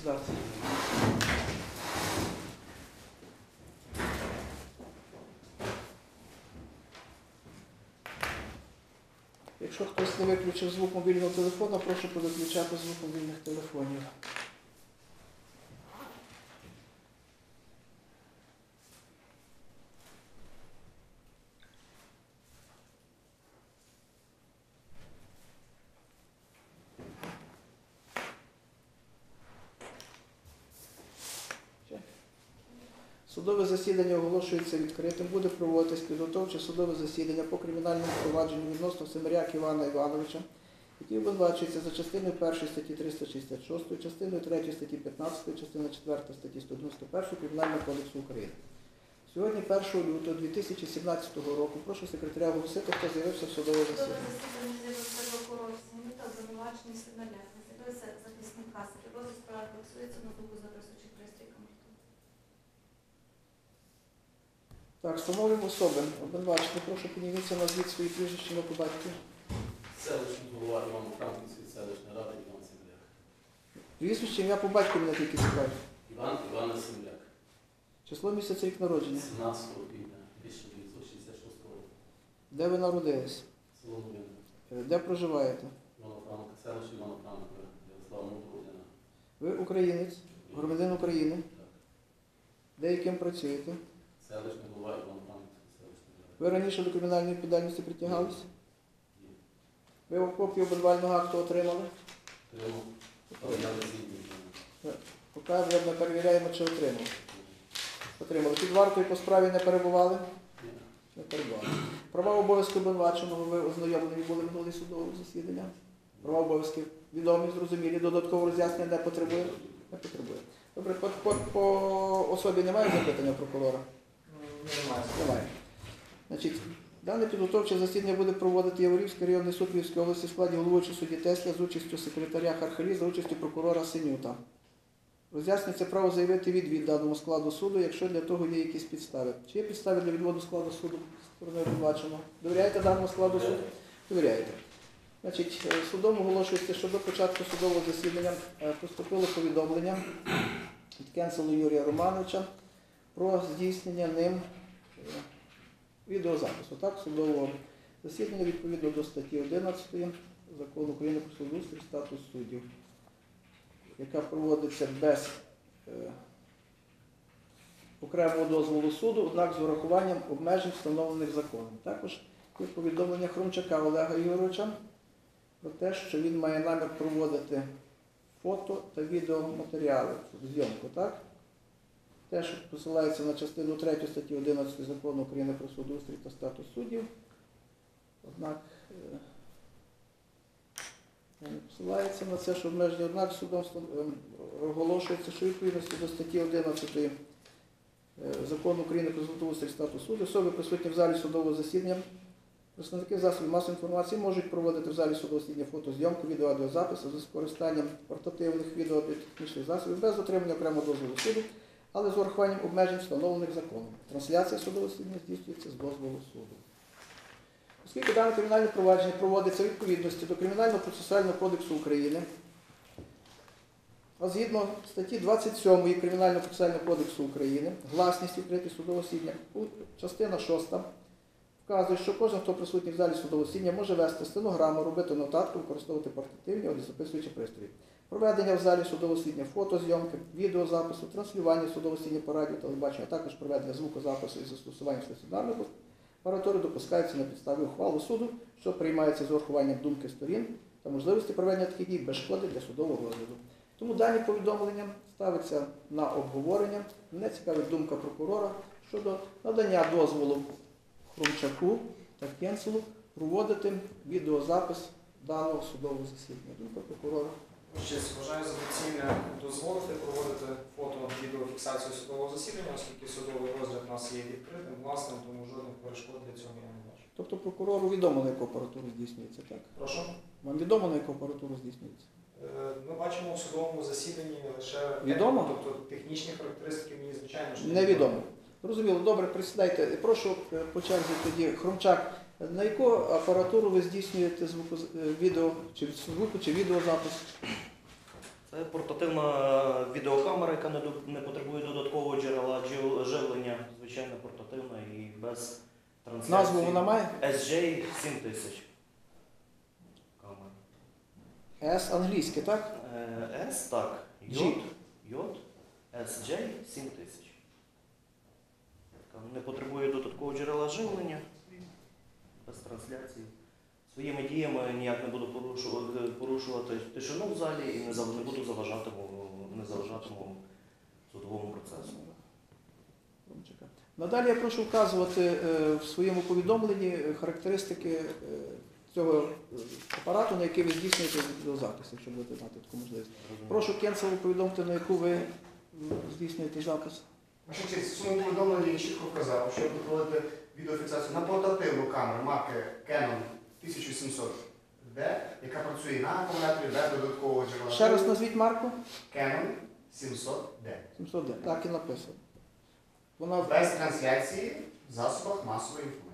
сідати. Якщо хтось не виключив звук мобільного телефона, прошу повиключати звук мобільних телефонів. Судове засідання оголошується відкритим. Буде проводитись підготовче судове засідання по кримінальному провадженню відносно Семеряк Івана Івановича, який обвинувачується за частиною 1 статті 366, частиною 3 статті 15, частиною 4 статті 191 Кримінального кодексу України. Сьогодні, 1 лютого 2017 року, прошу секретаря оголосити, хто з'явився в судове Судове засідання. засідання Сигналяк. З'явився захисника. Справи фіксується на звуку Так, встановлюємо особи. Обвинувачений, прошу підніміться на звіт свої прізвища ім'я по батькові. Селищний голова Івано-Франківської селищної ради Іван Семляк. Прізвище ім'я по батькові мене тільки цікавить. Іван Івана Семляк. Число місяця рік народження. 17 квітня 1966 року. Де ви народились? Село Новина. Е, Де проживаєте? Івано-Франка, селище Івано-Франка, Ярослава Мудродина. Ви українець, громадянин України. Так. Де і ким працюєте? Селищний Івано-Франківської селищної ради. Ви раніше до кримінальної відповідальності притягались? Є. Ви копію обвинувального акту отримали? Тримав. Оформляли звільнення. Поки ми перевіряємо, чи отримали. Отримали. Під вартою по справі не перебували? Ні. Не перебували. Права обов'язки обвинуваченого ви ознайомлені були минулі судового засідання? Права обов'язки відомі, зрозумілі, додаткового роз'яснення не потребує? Не потребує. Добре, по, по, по особі немає запитання прокурора? Немає. Значить, дане підготовче засідання буде проводити Яворівський районний суд Львівської області в складі головуючого судді Тесля з участю секретаря Хархалі за участю прокурора Синюта. Роз'яснюється право заявити відвід даному складу суду, якщо для того є якісь підстави. Чи є підстави для відводу складу суду сторони обвинуваченого? Довіряєте даному складу суду? Довіряєте. Значить, е, судом оголошується, що до початку судового засідання е, поступило повідомлення від Кенселу Юрія Романовича про здійснення ним відеозапису так, судового засідання відповідно до статті 11 закону України про судоустрій статус суддів, яка проводиться без е, окремого дозволу суду, однак з урахуванням обмежень, встановлених законом. Також є повідомлення Хромчака Олега Ігоровича про те, що він має намір проводити фото та відеоматеріали, зйомку, так? Теж посилається на частину 3 статті 11 закону України про судоустрій та статус суддів. Однак е, не посилається на це, що обмеження, однак судом ем, оголошується, що відповідності до статті 11 е, закону України про судоустрій і статус суддів, особи присутні в залі судового засідання, представники засобів масової інформації можуть проводити в залі судового засідання фотозйомку, відео, аудіозаписи з використанням портативних відео технічних засобів без отримання окремого дозволу суду але з урахуванням обмежень, встановлених законом. Трансляція судового засідання здійснюється з дозволу суду. Оскільки дане кримінальне провадження проводиться у відповідності до Кримінального процесуального кодексу України, а згідно статті 27 Кримінального процесуального кодексу України, гласність відкритих судового у- частина 6 вказує, що кожен, хто присутній в залі судового засідання, може вести стенограму, робити нотатку, використовувати портативні або записуючі пристрої. Проведення в залі судового засідання фотозйомки, відеозапису, транслювання судового засідання по радіо, телебачення, а також проведення звукозапису із застосуванням стаціонарної апаратури допускається на підставі ухвали суду, що приймається з урахуванням думки сторін та можливості проведення таких дій без шкоди для судового розгляду. Тому дані повідомлення ставиться на обговорення. Мене цікавить думка прокурора щодо надання дозволу Хрумчаку та Кенселу проводити відеозапис даного судового засідання. Думка прокурора. Щось вважаю за доцільне дозволити проводити фото-відеофіксацію судового засідання, оскільки судовий розгляд у нас є відкритим, власним, тому жодних перешкод для цього я не бачу. Тобто прокурору відомо, на яку апаратуру здійснюється, так? Прошу. Вам відомо, на яку апаратуру здійснюється? Е, Ми бачимо в судовому засіданні лише Відомо? тобто технічні характеристики мені звичайно що Невідомо. Зрозуміло, добре, присідайте. Прошу е, по черзі тоді Хромчак. На яку апаратуру ви здійснюєте звуку, е, відео, чи звуку, чи відеозапис? Це Е, Портативна відеокамера, яка не, не потребує додаткового джерела живлення, звичайно, портативна і без трансляції. Назву вона має? SJ 7000. Камера. С англійське, так? Е, S, так. Йод. Йод. SJ 7000. Така, Не потребує додаткового джерела живлення. Без трансляції. Своїми діями ніяк не буду порушувати, порушувати тишину в залі і не, зав- не буду заважатиму, не заважатиму судовому процесу. Надалі я прошу вказувати е, в своєму повідомленні характеристики е, цього апарату, на який ви здійснюєте відеозапис, якщо будете мати таку можливість. Прошу Кенцеву повідомити, на яку ви здійснюєте запис. Ваша честь, в своєму повідомленні я чітко вказав, що ви проводите відеофіксацію на портативну камеру марки Canon 1700D, яка працює на акумуляторі без додаткового джерела. Ще раз назвіть марку. Canon 700D. 700D. Так і написано. Вона Без трансляції в засобах масової інформації.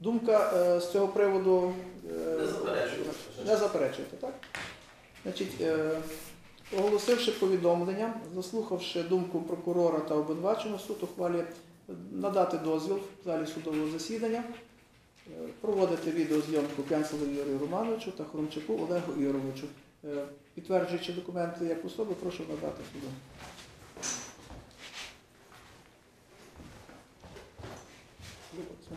думка е, з цього приводу е, Не заперечуєте, так? Значить, е, оголосивши повідомлення, заслухавши думку прокурора та обвинуваченого, суд ухвалює надати дозвіл в залі судового засідання, е, проводити відеозйомку Кенселу Юрію Романовичу та Хромчаку Олегу Ігоровичу. Е, Підтверджуючи документи як особи, прошу надати суду. Оце.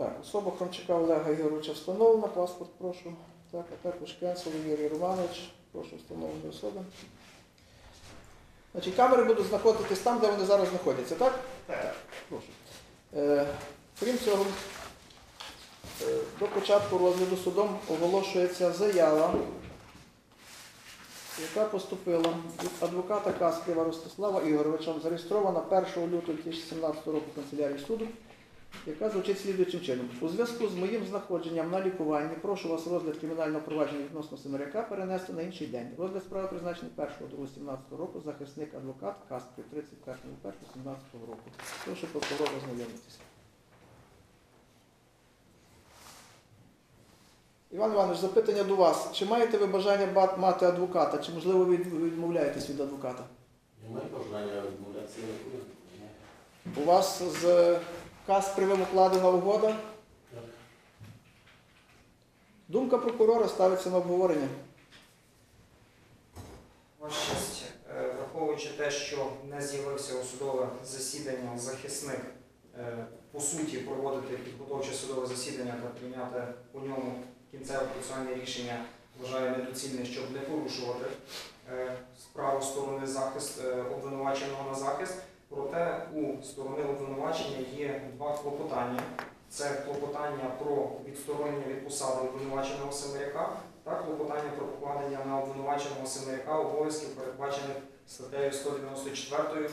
Так, особа Хромчака Олега Ігоровича встановлена, паспорт прошу. Так, а також Кенсел Юрій Романович, прошу встановлені особи. Значить, камери будуть знаходитись там, де вони зараз знаходяться, так? Так. Прошу. Е, крім цього, е, до початку розгляду судом оголошується заява, яка поступила від адвоката Каспіва Ростислава Ігоровича, зареєстрована 1 лютого 2017 року в канцелярії суду, яка звучить слідуючим чином. У зв'язку з моїм знаходженням на лікуванні прошу вас розгляд кримінального провадження відносно Семеряка перенести на інший день. Розгляд справи призначений 1 до 17 року, захисник адвокат Каспів 31.01.17 року. Прошу прокурора ознайомитися. Іван Іванович, запитання до вас. Чи маєте ви бажання мати адвоката, чи можливо ви відмовляєтесь від адвоката? Я маю бажання відмовлятися. У вас з Каспривим укладена угода? Думка прокурора ставиться на обговорення. Ваша честь, е, враховуючи те, що не з'явився у судове засідання захисник, е, по суті, проводити підготовче судове засідання та прийняти у ньому кінцеве процесуальне рішення, вважаю недоцільним, щоб не порушувати е, справу сторони захист обвинуваченого на захист. Проте у сторони обвинувачення є два клопотання. Це клопотання про відсторонення від посади обвинуваченого Семеряка та клопотання про покладення на обвинуваченого Семеряка обов'язків, передбачених статтею 194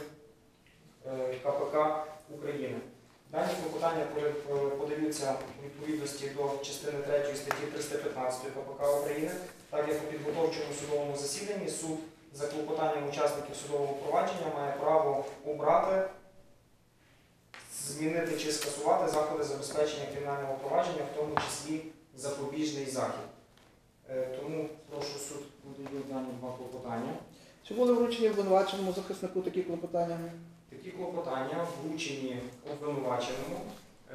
е, КПК України. Дані клопотання е, подаються у відповідності до частини 3 статті 315 КПК України, так як у підготовчому судовому засіданні суд за клопотанням учасників судового провадження має право обрати, змінити чи скасувати заходи забезпечення кримінального провадження, в тому числі запобіжний захід. Е, Тому прошу суд подаю дані два клопотання. Чи були вручені обвинуваченому захиснику такі клопотання? Такі клопотання вручені обвинуваченому.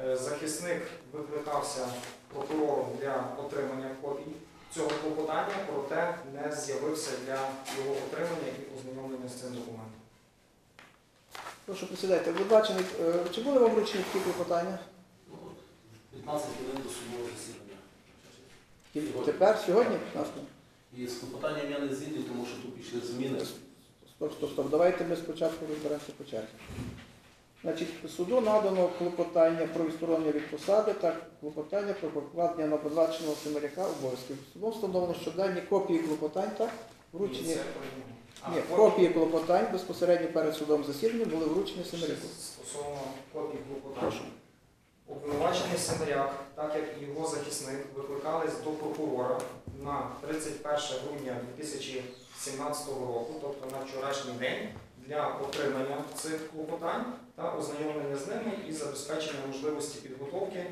Е, Захисник викликався прокурором для отримання копій цього клопотання, проте не з'явився для його отримання і ознайомлення з цим документом. Прошу присідайте. Обвинувачений, е, чи були вам вручені такі клопотання? Ну, 15 хвилин до судового засідання. Тепер, сьогодні? І з клопотанням я не згідний, тому що тут пішли зміни. Стоп, стоп, стоп. Давайте ми спочатку розберемося по черзі. Значить, суду надано клопотання про відсторонення від посади та клопотання про покладення на обвинуваченого Семеряка обов'язків. Судом встановлено, що дані копії клопотань так вручені. Ні, копії- копії клопотань безпосередньо перед судом засіданням були вручені Семеряку. Стосовно копій клопотань. Обвинувачений Семеряк, так як і його захисник, викликались до прокурора на 31 грудня 2017 року, тобто на вчорашній день, для отримання цих клопотань та ознайомлення з ними і забезпечення можливості підготовки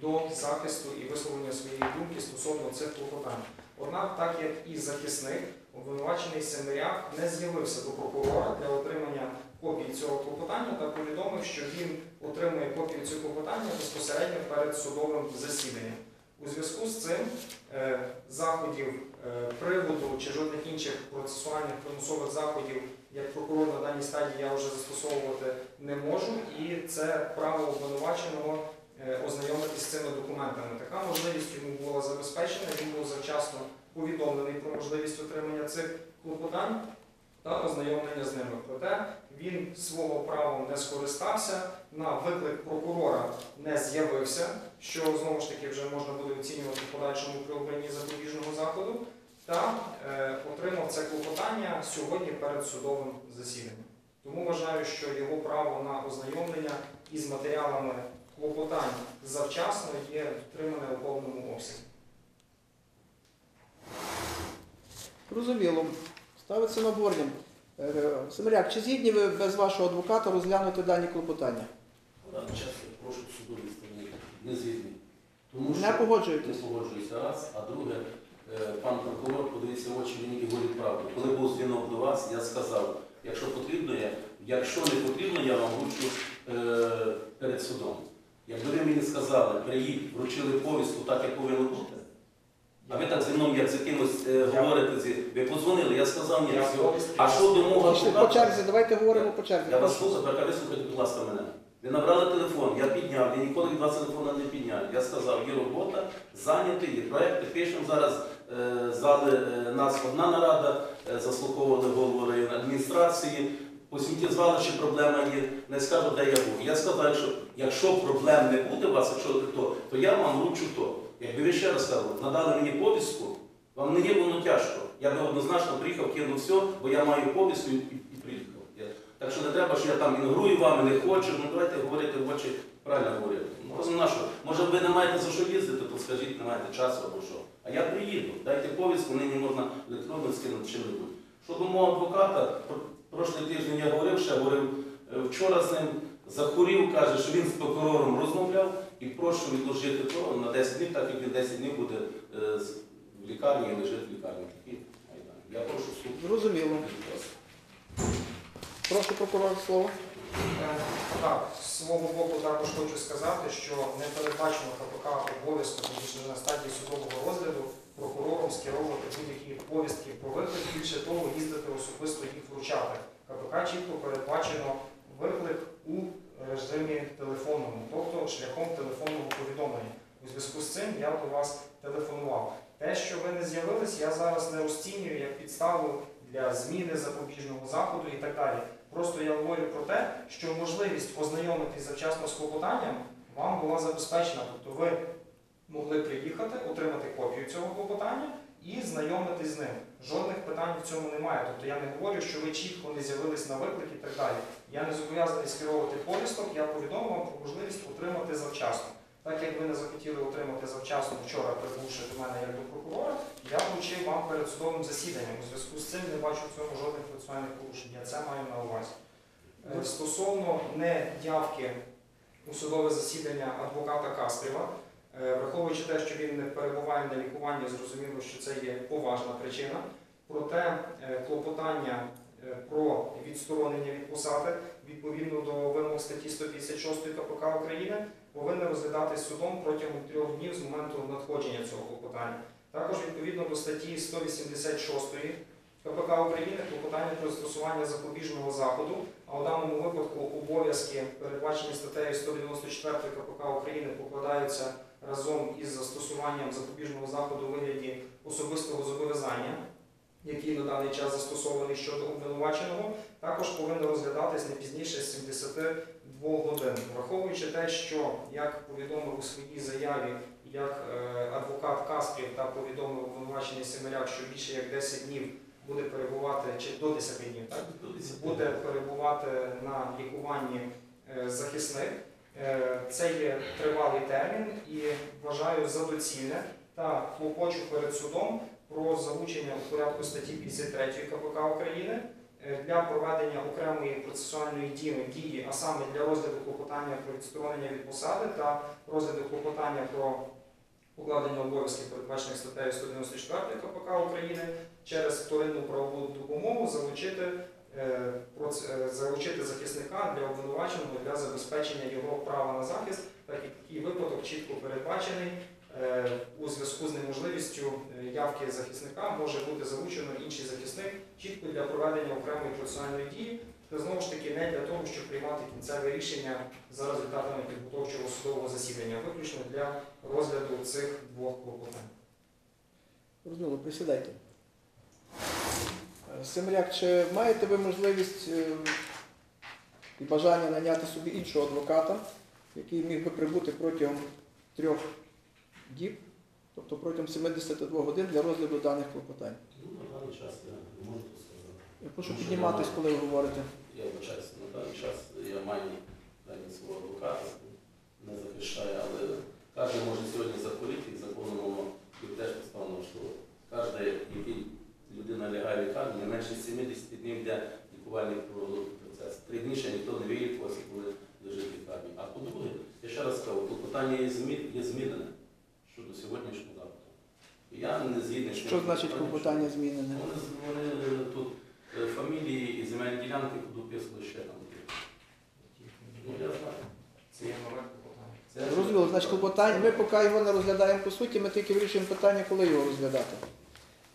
до захисту і висловлення своєї думки стосовно цих клопотань. Однак, так як і захисник, обвинувачений Семиряк не з'явився до прокурора для отримання копії цього клопотання та повідомив, що він отримує копію цього клопотання безпосередньо перед судовим засіданням. У зв'язку з цим е, заходів е, приводу чи жодних інших процесуальних примусових заходів як прокурор на даній стадії я вже застосовувати не можу, і це право обвинуваченого е, ознайомитись з цими документами. Така можливість йому була забезпечена, він був завчасно повідомлений про можливість отримання цих клопотань та ознайомлення з ними. Проте він свого правом не скористався, на виклик прокурора не з'явився, що знову ж таки вже можна буде оцінювати в подальшому при обранні запобіжного заходу, та е, отримав це клопотання сьогодні перед судовим засіданням. Тому вважаю, що його право на ознайомлення із матеріалами клопотань завчасно є дотримане у повному обсязі. Зрозуміло. Ставиться на обговорення. Е, Семиряк, чи згідні ви без вашого адвоката розглянути дані клопотання? Чесно, прошу судові сторони не звільнити. Тому Не погоджуєтесь? не погоджуюся раз, а друге, пан прокурор, подивіться в очі, він і говорить правду. Коли був дзвінок до вас, я сказав, якщо потрібно, я, якщо не потрібно, я вам вручу е, перед судом. Якби ви мені сказали, приїдь, вручили повістку, так як повинно бути. А ви так зі мною, як з якимось е, говорите, зі- ви подзвонили, я сказав, ні, Я все. А що до мого Пішли по адвоката? черзі, давайте говоримо по черзі. Я вас слухаю, тепер вислухайте, будь ласка, мене. Ви набрали телефон, я підняв, я ніколи від вас телефона не підняв. Я сказав, є робота, зайнятий, є проекти, пишемо зараз е, зали е, нас одна нарада, е, заслуховували голову районної адміністрації. По сміттєзвалищі проблема є, не скажу, де я був. Я сказав, якщо, якщо проблем не буде у вас, якщо то, то я вам вручу то. Якби ви ще раз сказали, надали мені повістку, вам не є воно тяжко. Я би однозначно приїхав, кинув все, бо я маю повістку і, приїхав. Так що не треба, що я там інгрую вами, не хочу. Ну давайте говорити в очі, правильно говорити. Ну просто що? Може ви не маєте за що їздити, то скажіть, не маєте часу або що. А я приїду. Дайте повістку, нині можна електронно скинути чим-небудь. Щодо мого адвоката, пр- прошлий тиждень я говорив, ще говорив е, вчора з ним, захворів, каже, що він з прокурором розмовляв і прошу відложити то на 10 днів, так як він 10 днів буде е, в лікарні і лежить в лікарні. Я прошу суд. Зрозуміло. Прошу прокурор слово. Е, Так, з свого боку також хочу сказати, що не передбачено КПК обов'язку точніше, на стадії судового розгляду прокурором скеровувати будь-які повістки про виклик, більше того, їздити особисто їх вручати. КПК чітко передбачено виклик у режимі телефонному, тобто шляхом телефонного повідомлення. У зв'язку з цим я до вас телефонував. Те, що ви не з'явились, я зараз не розцінюю як підставу для зміни запобіжного заходу і так далі. Просто я говорю про те, що можливість ознайомитись завчасно з клопотанням вам була забезпечена. Тобто ви могли приїхати, отримати копію цього клопотання і знайомитись з ним. Жодних питань в цьому немає. Тобто я не говорю, що ви чітко не з'явились на виклик і так далі. Я не зобов'язаний скеровувати повісток, я повідомив вам про можливість отримати завчасно. Так як ви не захотіли отримати завчасно вчора, прибувши до мене як до прокурора, я вручив вам перед судовим засіданням. У зв'язку з цим не бачу в цьому жодних процесуальних порушень. Я це маю на увазі. Е, Стосовно неявки у судове засідання адвоката Каспрєва, е, враховуючи те, що він не перебуває на лікуванні, зрозуміло, що це є поважна причина. Проте е, клопотання про відсторонення від посади відповідно до вимог статті 156 КПК України повинен розглядатись судом протягом трьох днів з моменту надходження цього клопотання. Також відповідно до статті 186 КПК України клопотання про застосування запобіжного заходу, а у даному випадку обов'язки, передбачені статтею 194 КПК України, покладаються разом із застосуванням запобіжного заходу у вигляді особистого зобов'язання, який на даний час застосований щодо обвинуваченого, також повинен розглядатись не пізніше 72 годин, враховуючи те, що як повідомив у своїй заяві як е, адвокат Каспрів та повідомив обвинувачений Семеляк, що більше як 10 днів буде перебувати, чи до 10 днів, так? буде перебувати на лікуванні е, захисник. Е, Це є тривалий термін і вважаю за доцільне та клопочу перед судом про залучення у порядку статті 53 КПК України для проведення окремої процесуальної дії, а саме для розгляду клопотання про відсторонення від посади та розгляду клопотання про укладення обов'язків, передбачених статтею 194 КПК України, через вторинну правову допомогу залучити, е, е, залучити захисника для обвинуваченого для забезпечення його права на захист, так як такий випадок чітко передбачений. Е, У зв'язку з неможливістю е, явки захисника може бути залучено інший захисник чітко для проведення окремої процесуальної дії, та знову ж таки не для того, щоб приймати кінцеве рішення за результатами підготовчого судового засідання, виключно для розгляду цих двох клопотань. Розуміло, присідайте. Е, чи маєте ви можливість і бажання наняти собі іншого адвоката, який міг би прибути протягом трьох діб, тобто протягом 72 годин для розгляду даних клопотань? Ну, на даний час я не можу сказати. Я прошу підніматись, коли ви говорите. Я вибачаюся, на даний час я маю дані свого адвоката, не захищає, але кожен може сьогодні захворіти, і законом і теж поставлено, що кожен, який людина лягає в лікарню, не менше 70 днів йде лікувальний процес. Три дні ще ніхто не вилікувався, коли лежить в лікарні. А по-друге, я ще раз кажу, клопотання є змінене щодо сьогоднішнього запиту. І Я не згідний. Що значить клопотання змінене? Вони, вони тут е, фамілії і земельні ділянки дописували ще там. Ну, я знаю. Це є нове клопотання. Це Зрозуміло, значить клопотання, ми поки його не розглядаємо по суті, ми тільки вирішуємо питання, коли його розглядати.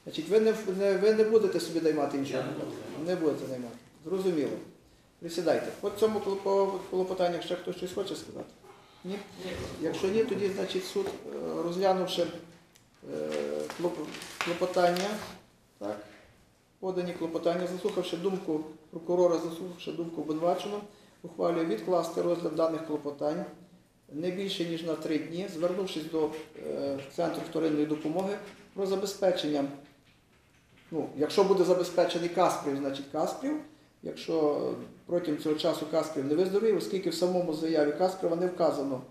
Значить, ви не, не, ви не будете собі наймати іншого не. Не будете наймати. Зрозуміло. Присідайте. По цьому клопо- клопотанню ще хтось щось хоче сказати? Ні? Якщо ні, тоді значить суд, е, розглянувши клопотання, так, подані клопотання, заслухавши думку прокурора, заслухавши думку обвинуваченого, ухвалює відкласти розгляд даних клопотань не більше ніж на три дні, звернувшись до е, центру вторинної допомоги про забезпечення. Ну, якщо буде забезпечений Каспрів, значить Каспрів. Якщо е, протягом цього часу Каспрів не виздоровів, оскільки в самому заяві Касприва не вказано,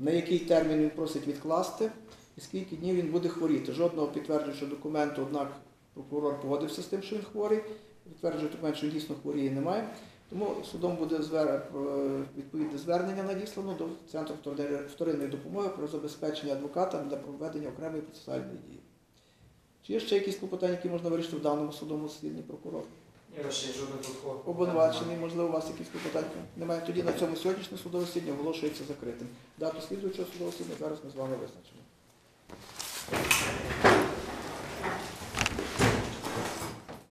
на який термін він просить відкласти і скільки днів він буде хворіти. Жодного підтверджуючого документу, однак прокурор погодився з тим, що він хворий. Підтверджуючий документ, що він дійсно хворіє, немає. Тому судом буде е, відповідне звернення надіслано до Центру вторинної- допомоги про забезпечення адвоката для проведення окремої процесуальної дії. Чи є ще якісь клопотання, які можна вирішити в даному судовому засіданні прокурор? Жодних. Обвинувачений, можливо, у вас якісь клопотання? Немає. Тоді на цьому сьогоднішнє судове засідання оголошується закритим. Дату слідуючого судового засідання зараз ми з вами визначимо.